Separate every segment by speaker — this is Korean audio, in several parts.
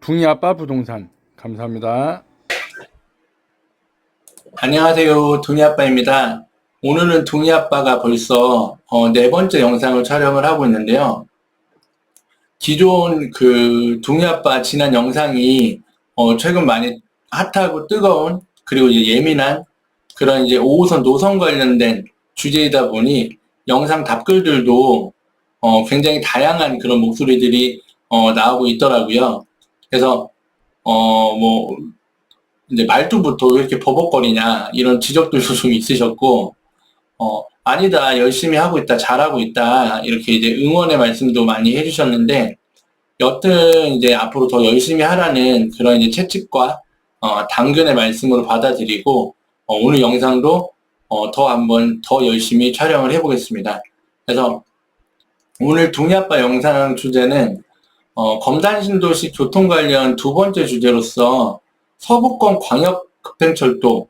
Speaker 1: 둥이아빠 부동산 감사합니다.
Speaker 2: 안녕하세요. 동이아빠입니다. 오늘은 동이아빠가 벌써 어, 네 번째 영상을 촬영을 하고 있는데요. 기존 그 동이아빠 지난 영상이 어, 최근 많이 핫하고 뜨거운 그리고 이제 예민한 그런 이제 5호선 노선 관련된 주제이다 보니 영상 답글들도 어, 굉장히 다양한 그런 목소리들이 어, 나오고 있더라고요. 그래서 어, 뭐 이제 말투부터 왜 이렇게 버벅거리냐 이런 지적들도 좀 있으셨고 어 아니다 열심히 하고 있다 잘하고 있다 이렇게 이제 응원의 말씀도 많이 해주셨는데 여튼 이제 앞으로 더 열심히 하라는 그런 이제 채찍과 어, 당근의 말씀으로 받아들이고 어, 오늘 영상도 어, 더 한번 더 열심히 촬영을 해보겠습니다. 그래서 오늘 동해아빠 영상 주제는 어, 검단 신도시 교통 관련 두 번째 주제로서 서부권 광역 급행철도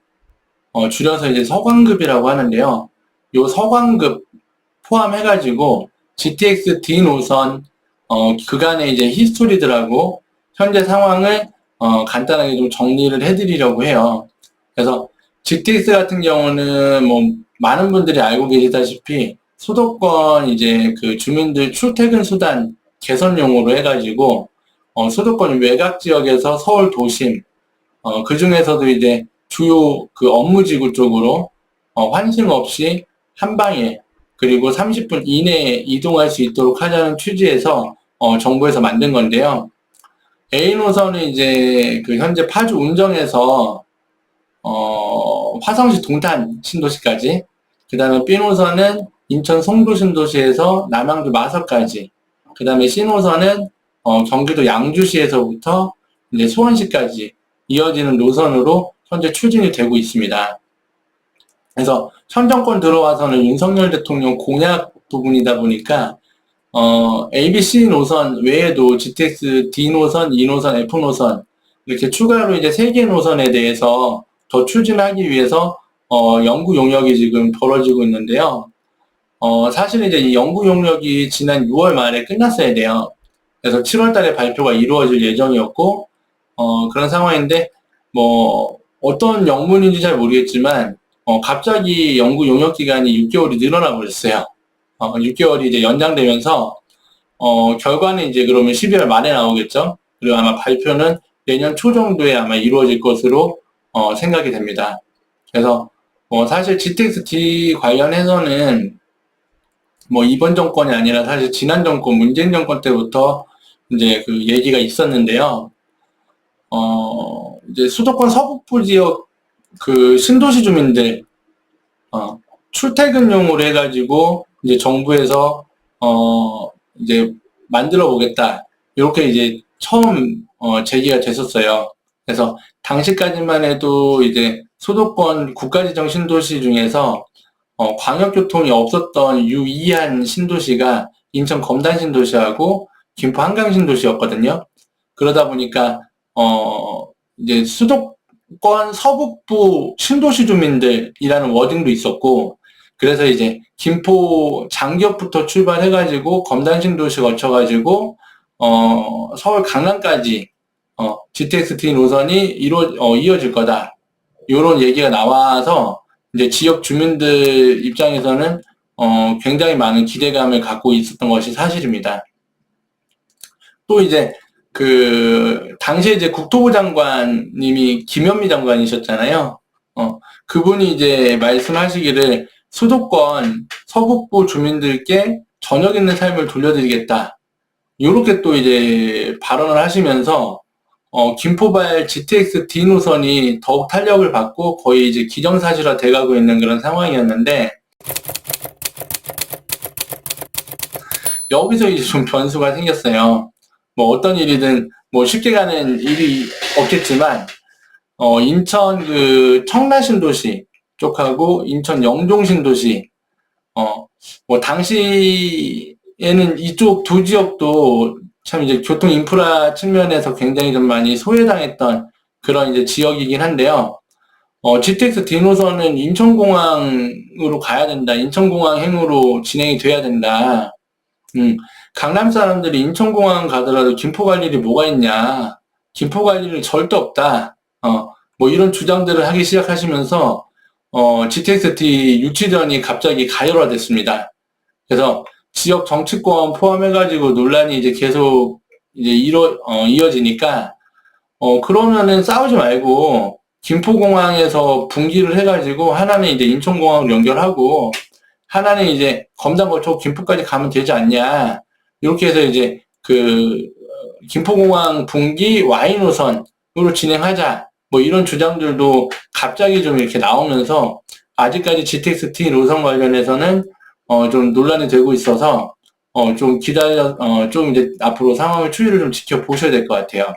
Speaker 2: 어, 줄여서 이제 서광급이라고 하는데요. 요 서광급 포함해가지고 GTX D 노선 어, 그간의 이제 히스토리들하고 현재 상황을 어, 간단하게 좀 정리를 해드리려고 해요. 그래서 GTX 같은 경우는 뭐 많은 분들이 알고 계시다시피 수도권 이제 그 주민들 출퇴근 수단 개선용으로 해가지고 어, 수도권 외곽 지역에서 서울 도심 어, 그 중에서도 이제 주요 그 업무지구 쪽으로 어, 환승 없이 한 방에 그리고 30분 이내에 이동할 수 있도록 하자는 취지에서 어, 정부에서 만든 건데요. A 노선은 이제 그 현재 파주 운정에서 어, 화성시 동탄 신도시까지 그 다음에 B 노선은 인천 송도 신도시에서 남양주 마석까지 그 다음에 C 노선은 어, 경기도 양주시에서부터 이제 수원시까지 이어지는 노선으로 현재 추진이 되고 있습니다. 그래서 현 정권 들어와서는 윤석열 대통령 공약 부분이다 보니까 어, ABC 노선 외에도 GTX D 노선, E 노선, F 노선 이렇게 추가로 이제 세 개 노선에 대해서 더 추진하기 위해서 어, 연구 용역이 지금 벌어지고 있는데요. 어, 사실 이제 이 연구 용역이 지난 6월 말에 끝났어야 돼요. 그래서 7월 달에 발표가 이루어질 예정이었고, 어, 그런 상황인데, 뭐, 어떤 영문인지 잘 모르겠지만, 어, 갑자기 연구 용역 기간이 6개월이 늘어나 버렸어요. 어, 6개월이 이제 연장되면서, 어, 결과는 이제 그러면 12월 말에 나오겠죠? 그리고 아마 발표는 내년 초 정도에 아마 이루어질 것으로, 어, 생각이 됩니다. 그래서, 뭐, 사실 GTX-D 관련해서는, 뭐, 이번 정권이 아니라 사실 지난 정권, 문재인 정권 때부터 이제 그 얘기가 있었는데요. 어, 이제 수도권 서북부 지역 그 신도시 주민들, 어, 출퇴근용으로 해가지고 이제 정부에서, 어, 이제 만들어 보겠다. 이렇게 이제 처음, 어, 제기가 됐었어요. 그래서 당시까지만 해도 이제 수도권 국가지정 신도시 중에서 어, 광역교통이 없었던 유이한 신도시가 인천 검단 신도시하고 김포 한강 신도시였거든요. 그러다 보니까 어 이제 수도권 서북부 신도시 주민들이라는 워딩도 있었고 그래서 이제 김포 장기역부터 출발해가지고 검단 신도시 거쳐가지고 어 서울 강남까지 어 GTX T 노선이 이루 어, 이어질 거다. 이런 얘기가 나와서 이제 지역 주민들 입장에서는 어 굉장히 많은 기대감을 갖고 있었던 것이 사실입니다. 또 이제 그 당시에 이제 국토부 장관님이 김현미 장관이셨잖아요. 어 그분이 이제 말씀하시기를 수도권 서북부 주민들께 저녁 있는 삶을 돌려드리겠다. 이렇게 또 이제 발언을 하시면서 어, 김포발 GTX D 노선이 더욱 탄력을 받고 거의 이제 기정사실화 돼가고 있는 그런 상황이었는데 여기서 이제 좀 변수가 생겼어요. 뭐 어떤 일이든 뭐 쉽게 가는 일이 없겠지만 어 인천 그 청라 신도시 쪽하고 인천 영종 신도시 어 뭐 당시에는 이쪽 두 지역도 참 이제 교통 인프라 측면에서 굉장히 좀 많이 소외당했던 그런 이제 지역이긴 한데요. 어, GTX D 노선은 인천공항으로 가야 된다. 인천공항 행으로 진행이 돼야 된다. 음, 강남 사람들이 인천공항 가더라도 김포 갈 일이 뭐가 있냐. 김포 갈 일은 절대 없다. 어, 뭐 이런 주장들을 하기 시작하시면서 어, GTX-T 유치전이 갑자기 가열화됐습니다. 그래서 지역 정치권 포함해가지고 논란이 이제 계속 이제 이뤄, 어, 이어지니까 어, 그러면은 싸우지 말고 김포공항에서 분기를 해가지고 하나는 이제 인천공항으로 연결하고 하나는 이제 검단 거쳐 김포까지 가면 되지 않냐. 이렇게 해서 이제 그 어, 김포공항 분기 Y 노선으로 진행하자. 뭐 이런 주장들도 갑자기 좀 이렇게 나오면서 아직까지 GTX-T 노선 관련해서는 어 좀 논란이 되고 있어서 어 좀 기다려 어 좀 이제 앞으로 상황을 추이를 좀 지켜보셔야 될 것 같아요.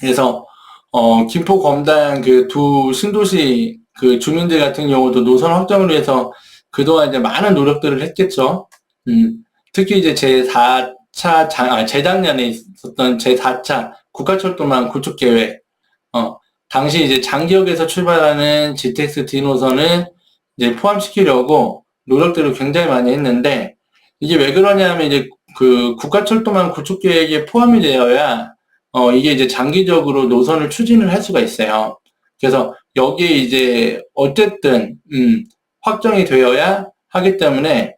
Speaker 2: 그래서 어 김포 검단 그 두 신도시 그 주민들 같은 경우도 노선 확정을 위해서 그동안 이제 많은 노력들을 했겠죠. 음, 특히 이제 제 4차 장, 아, 재작년에 있었던 제 4차 국가철도망 구축 계획, 어, 당시 이제 장기역에서 출발하는 GTX-D 노선을 이제 포함시키려고 노력들을 굉장히 많이 했는데, 이게 왜 그러냐면 이제 그 국가철도망 구축 계획에 포함이 되어야, 어, 이게 이제 장기적으로 노선을 추진을 할 수가 있어요. 그래서 여기에 이제 어쨌든, 음, 확정이 되어야 하기 때문에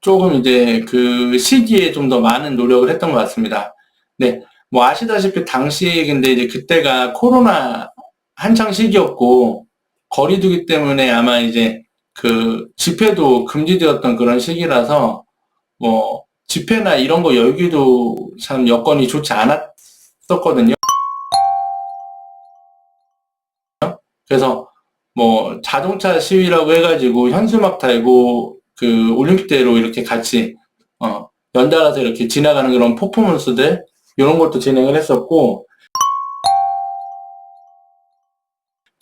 Speaker 2: 조금 이제 그 시기에 좀 더 많은 노력을 했던 것 같습니다. 네. 뭐 아시다시피 당시 근데 이제 그때가 코로나 한창 시기였고 거리두기 때문에 아마 이제 그 집회도 금지되었던 그런 시기라서 뭐 집회나 이런 거 열기도 참 여건이 좋지 않았었거든요. 그래서 뭐 자동차 시위라고 해가지고 현수막 달고 그 올림픽대로 이렇게 같이 어 연달아서 이렇게 지나가는 그런 퍼포먼스들 이런 것도 진행을 했었고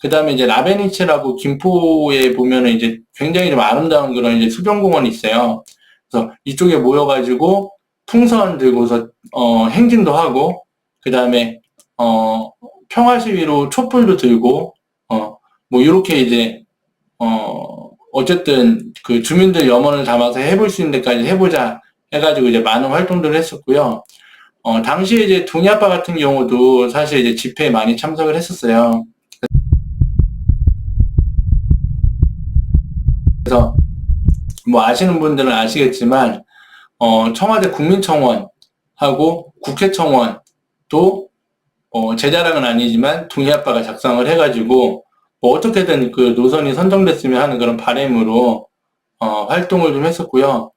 Speaker 2: 그 다음에 이제 라베니체라고 김포에 보면은 이제 굉장히 좀 아름다운 그런 이제 수변공원이 있어요. 그래서 이쪽에 모여가지고 풍선 들고서 어 행진도 하고 그 다음에 어 평화 시위로 촛불도 들고 어 뭐 이렇게 이제 어 어쨌든 그 주민들 염원을 담아서 해볼 수 있는 데까지 해보자 해가지고 이제 많은 활동들을 했었고요. 어 당시에 이제 동이 아빠 같은 경우도 사실 이제 집회에 많이 참석을 했었어요. 그래서 뭐 아시는 분들은 아시겠지만 어 청와대 국민청원하고 국회청원도 어, 제 자랑은 아니지만 동희 아빠가 작성을 해가지고 뭐 어떻게든 그 노선이 선정됐으면 하는 그런 바램으로 어, 활동을 좀 했었고요.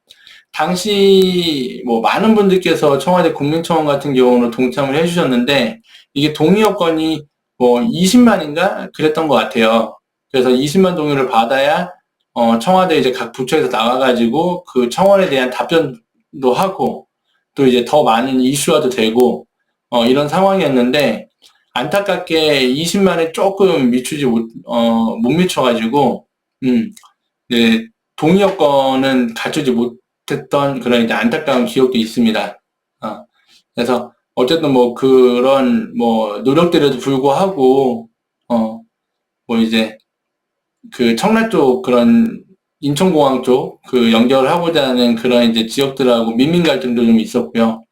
Speaker 2: 당시 뭐 많은 분들께서 청와대 국민청원 같은 경우는 동참을 해주셨는데 이게 동의 여건이 뭐 20만인가 그랬던 것 같아요. 그래서 20만 동의를 받아야 어, 청와대 이제 각 부처에서 나와가지고 그 청원에 대한 답변도 하고 또 이제 더 많은 이슈화도 되고 어, 이런 상황이었는데 안타깝게 20만에 조금 미추지 못, 어, 못 미쳐가지고, 음, 네, 동의 여건은 갖추지 못했던 그런 이제 안타까운 기억도 있습니다. 어, 그래서 어쨌든 뭐 그런 뭐 노력들에도 불구하고, 어, 뭐 이제 그 청라 쪽 그런 인천공항 쪽 그 연결을 하고자 하는 그런 이제 지역들하고 민민 갈등도 좀 있었고요.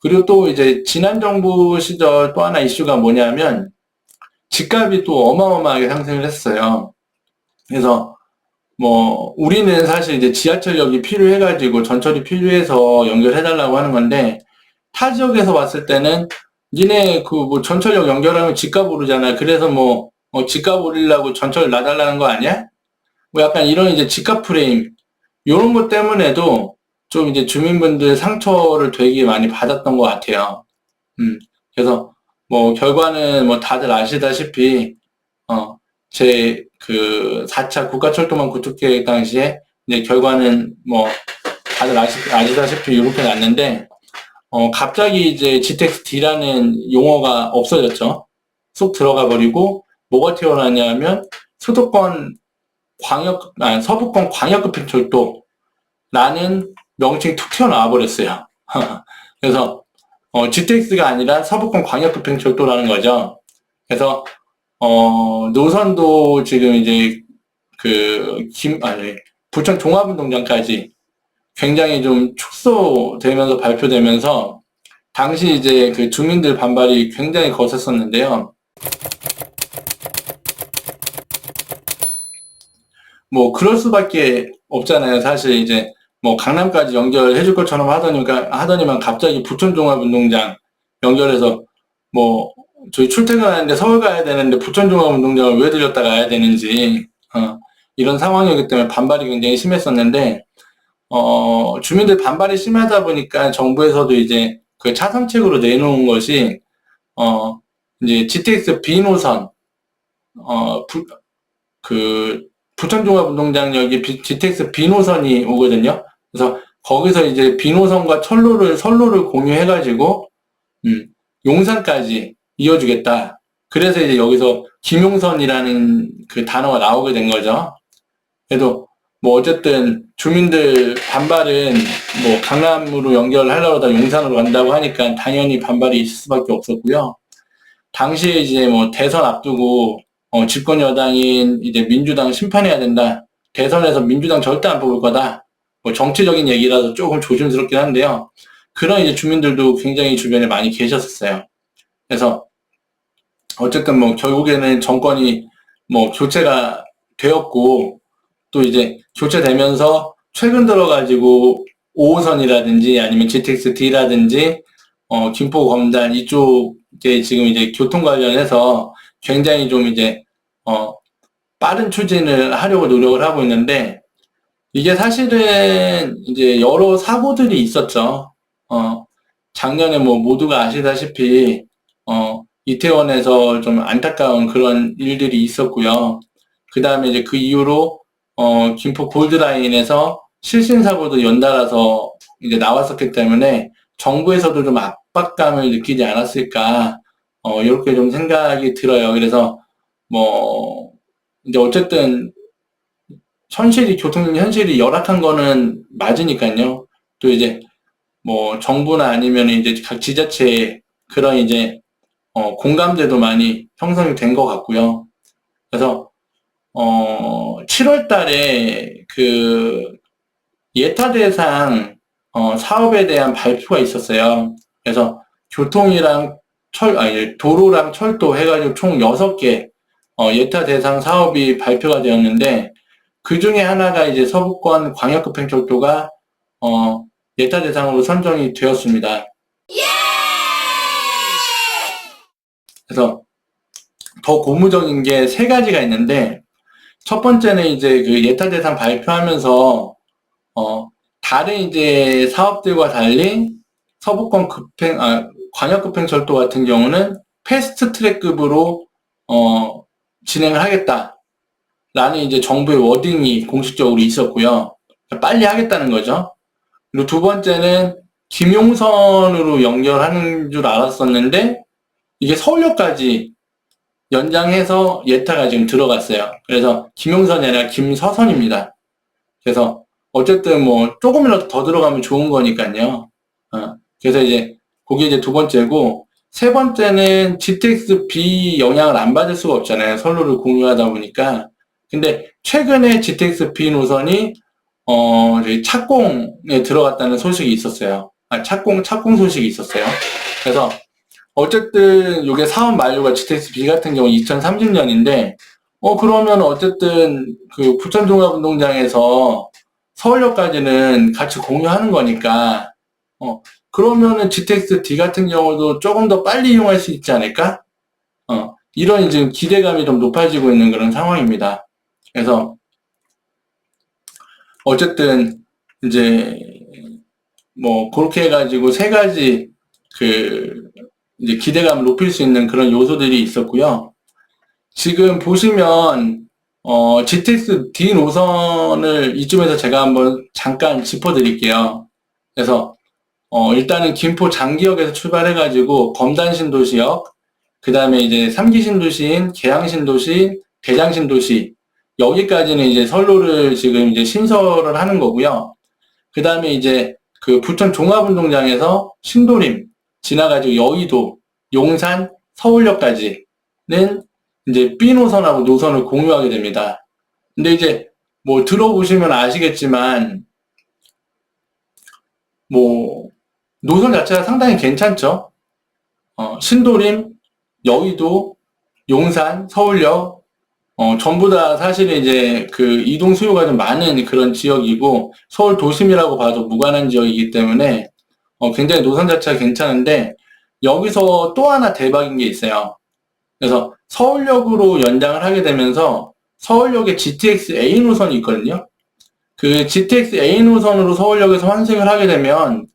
Speaker 2: 그리고 또 이제 지난 정부 시절 또 하나 이슈가 뭐냐면 집값이 또 어마어마하게 상승을 했어요. 그래서 뭐 우리는 사실 이제 지하철역이 필요해가지고 전철이 필요해서 연결해달라고 하는 건데 타 지역에서 봤을 때는 니네 그 뭐 전철역 연결하면 집값 오르잖아. 그래서 뭐 어, 집값 오르려고 전철 놔달라는 거 아니야? 뭐 약간 이런 이제 집값 프레임 이런 것 때문에도 좀 이제 주민분들 상처를 되게 많이 받았던 것 같아요. 음, 그래서 뭐 결과는 뭐 다들 아시다시피, 어, 제 그 4차 국가철도망 구축계획 당시에 이제 결과는 뭐 다들 아시, 아시다시피 이렇게 났는데, 어, 갑자기 이제 GTX-D라는 용어가 없어졌죠. 쏙 들어가 버리고, 뭐가 튀어나왔냐면, 수도권 광역, 아니, 서부권 광역급행철도라는 명칭이 툭 튀어나와 버렸어요. 그래서 어, GTX가 아니라 서부권 광역급행철도라는 거죠. 그래서 어, 노선도 지금 이제 그 김, 아니 부천 종합운동장까지 굉장히 좀 축소되면서 발표되면서 당시 이제 그 주민들 반발이 굉장히 거셌었는데요. 뭐 그럴 수밖에 없잖아요. 사실 이제 뭐 강남까지 연결해 줄 것처럼 하더니까 하더니만 갑자기 부천 종합 운동장 연결해서 뭐 저희 출퇴근하는데 서울 가야 되는데 부천 종합 운동장을 왜 들렸다 가야 되는지 어, 이런 상황이기 때문에 반발이 굉장히 심했었는데 어, 주민들 반발이 심하다 보니까 정부에서도 이제 그 차선책으로 내놓은 것이 어, 이제 GTX B 노선 어, 부, 그 부천종합운동장역이 비- GTX B 노선이 오거든요. 그래서 거기서 이제 B 노선과 철로를 선로를 공유해가지고 음, 용산까지 이어주겠다. 그래서 이제 여기서 김용선이라는 그 단어가 나오게 된 거죠. 그래도 뭐 어쨌든 주민들 반발은 뭐 강남으로 연결하려다 용산으로 간다고 하니까 당연히 반발이 있을 수밖에 없었고요. 당시에 이제 뭐 대선 앞두고 어, 집권 여당인 이제 민주당 심판해야 된다. 대선에서 민주당 절대 안 뽑을 거다. 뭐 정치적인 얘기라서 조금 조심스럽긴 한데요. 그런 이제 주민들도 굉장히 주변에 많이 계셨었어요. 그래서 어쨌든 뭐 결국에는 정권이 뭐 교체가 되었고 또 이제 교체되면서 최근 들어가지고 5호선이라든지 아니면 GTX D라든지 어, 김포 검단 이쪽에 지금 이제 교통 관련해서 굉장히 좀 이제 어, 빠른 추진을 하려고 노력을 하고 있는데 이게 사실은 이제 여러 사고들이 있었죠. 어, 작년에 뭐 모두가 아시다시피 어, 이태원에서 좀 안타까운 그런 일들이 있었고요. 그 다음에 이제 그 이후로 어, 김포 골드라인에서 실신 사고도 연달아서 이제 나왔었기 때문에 정부에서도 좀 압박감을 느끼지 않았을까 어, 이렇게 좀 생각이 들어요. 그래서 뭐 이제 어쨌든 현실이 교통 현실이 열악한 거는 맞으니까요. 또 이제 뭐 정부나 아니면 이제 각 지자체에 그런 이제 어, 공감대도 많이 형성이 된 것 같고요. 그래서 어, 7월 달에 그 예타 대상 어, 사업에 대한 발표가 있었어요. 그래서 교통이랑 철, 아니, 도로랑 철도 해가지고 총 6개 어, 예타 대상 사업이 발표가 되었는데 그 중에 하나가 이제 서부권 광역급행철도가 어, 예타 대상으로 선정이 되었습니다. 그래서 더 고무적인 게 세 가지가 있는데 첫 번째는 이제 그 예타 대상 발표하면서 어 다른 이제 사업들과 달리 서부권 급행 아 광역 급행 철도 같은 경우는 패스트 트랙급으로 어 진행을 하겠다라는 이제 정부의 워딩이 공식적으로 있었고요. 빨리 하겠다는 거죠. 그리고 두 번째는 김용선으로 연결하는 줄 알았었는데 이게 서울역까지 연장해서 예타가 지금 들어갔어요. 그래서 김용선이 아니라 김서선입니다. 그래서 어쨌든 뭐 조금이라도 더 들어가면 좋은 거니까요. 어, 그래서 이제 그게 이제 두 번째고 세 번째는 GTX B 영향을 안 받을 수가 없잖아요. 선로를 공유하다 보니까. 근데 최근에 GTX B 노선이 어 착공에 들어갔다는 소식이 있었어요. 아 착공 착공 소식이 있었어요. 그래서 어쨌든 이게 사업 만료가 GTX B 같은 경우 2030년인데 어 그러면 어쨌든 그 부천 종합운동장에서 서울역까지는 같이 공유하는 거니까 어 그러면은 GTX D 같은 경우도 조금 더 빨리 이용할 수 있지 않을까? 어 이런 지금 기대감이 좀 높아지고 있는 그런 상황입니다. 그래서 어쨌든 이제 뭐 그렇게 해가지고 세 가지 그 이제 기대감을 높일 수 있는 그런 요소들이 있었고요. 지금 보시면 어, GTX D 노선을 이쯤에서 제가 한번 잠깐 짚어드릴게요. 그래서 어, 일단은 김포 장기역에서 출발해가지고 검단 신도시역, 그 다음에 이제 3기 신도시인 계양 신도시, 대장 신도시 여기까지는 이제 선로를 지금 이제 신설을 하는 거고요. 그 다음에 이제 그 부천 종합운동장에서 신도림 지나가지고 여의도, 용산, 서울역까지는 이제 B 노선하고 노선을 공유하게 됩니다. 근데 이제 뭐 들어보시면 아시겠지만 뭐 노선 자체가 상당히 괜찮죠. 어, 신도림, 여의도, 용산, 서울역 어, 전부 다 사실은 이제 그 이동 수요가 좀 많은 그런 지역이고 서울 도심이라고 봐도 무관한 지역이기 때문에 어, 굉장히 노선 자체가 괜찮은데 여기서 또 하나 대박인 게 있어요. 그래서 서울역으로 연장을 하게 되면서 서울역에 GTX A 노선이 있거든요. 그 GTX A 노선으로 서울역에서 환승을 하게 되면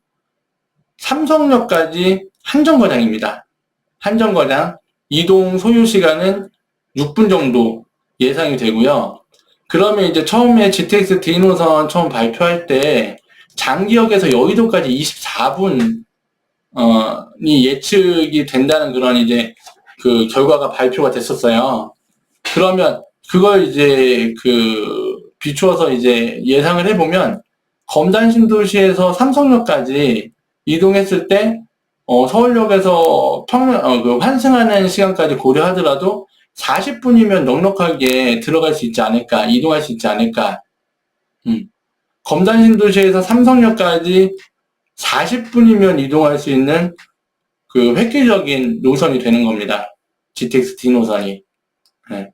Speaker 2: 삼성역까지 한정거장입니다. 한정거장 이동 소요 시간은 6분 정도 예상이 되고요. 그러면 이제 처음에 GTX D 노선 처음 발표할 때 장기역에서 여의도까지 24분 어이 예측이 된다는 그런 이제 그 결과가 발표가 됐었어요. 그러면 그걸 이제 그 비추어서 이제 예상을 해보면 검단 신도시에서 삼성역까지 이동했을 때 어, 서울역에서 평, 어, 그 환승하는 시간까지 고려하더라도 40분이면 넉넉하게 들어갈 수 있지 않을까, 이동할 수 있지 않을까. 음. 검단 신도시에서 삼성역까지 40분이면 이동할 수 있는 그 획기적인 노선이 되는 겁니다. GTX D 노선이. 네.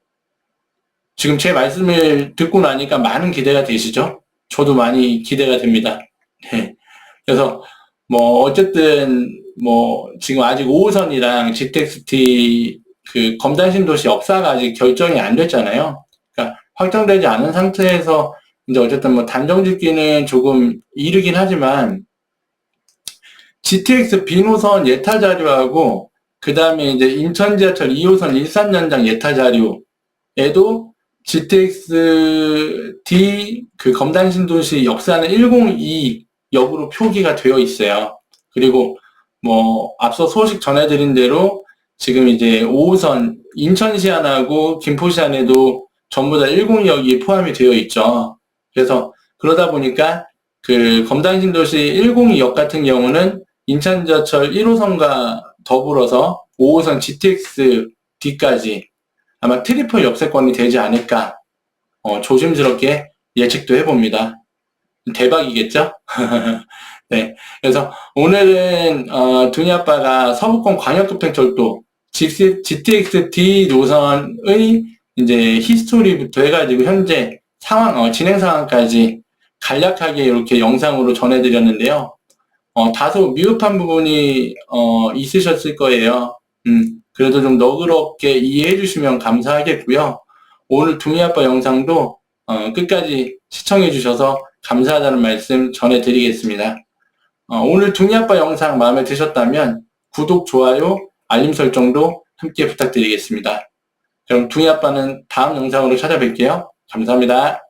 Speaker 2: 지금 제 말씀을 듣고 나니까 많은 기대가 되시죠? 저도 많이 기대가 됩니다. 네. 그래서 뭐 어쨌든 뭐 지금 아직 5호선이랑 GTX-T 그 검단 신도시 역사가 아직 결정이 안 됐잖아요. 그러니까 확정되지 않은 상태에서 이제 어쨌든 뭐 단정 짓기는 조금 이르긴 하지만 GTX B 노선 예타 자료하고 그 다음에 이제 인천 지하철 2호선 일산 연장 예타 자료에도 GTX D 그 검단 신도시 역사는 102 역으로 표기가 되어 있어요. 그리고 뭐 앞서 소식 전해드린 대로 지금 이제 5호선 인천시 안하고 김포시 안에도 전부 다 102역이 포함이 되어 있죠. 그래서 그러다 보니까 그 검단 신도시 102역 같은 경우는 인천지하철 1호선과 더불어서 5호선 GTX D까지 아마 트리플 역세권이 되지 않을까 어, 조심스럽게 예측도 해봅니다. 대박이겠죠? 네. 그래서 오늘은 어, 두니 아빠가 서부권 광역급행철도 GTX D 노선의 이제 히스토리부터 해가지고 현재 상황, 어, 진행 상황까지 간략하게 이렇게 영상으로 전해드렸는데요. 어, 다소 미흡한 부분이 어, 있으셨을 거예요. 음, 그래도 좀 너그럽게 이해해 주시면 감사하겠고요. 오늘 둥이 아빠 영상도 어, 끝까지 시청해 주셔서 감사하다는 말씀 전해드리겠습니다. 어, 오늘 둥이 아빠 영상 마음에 드셨다면 구독, 좋아요, 알림 설정도 함께 부탁드리겠습니다. 그럼 둥이 아빠는 다음 영상으로 찾아뵐게요. 감사합니다.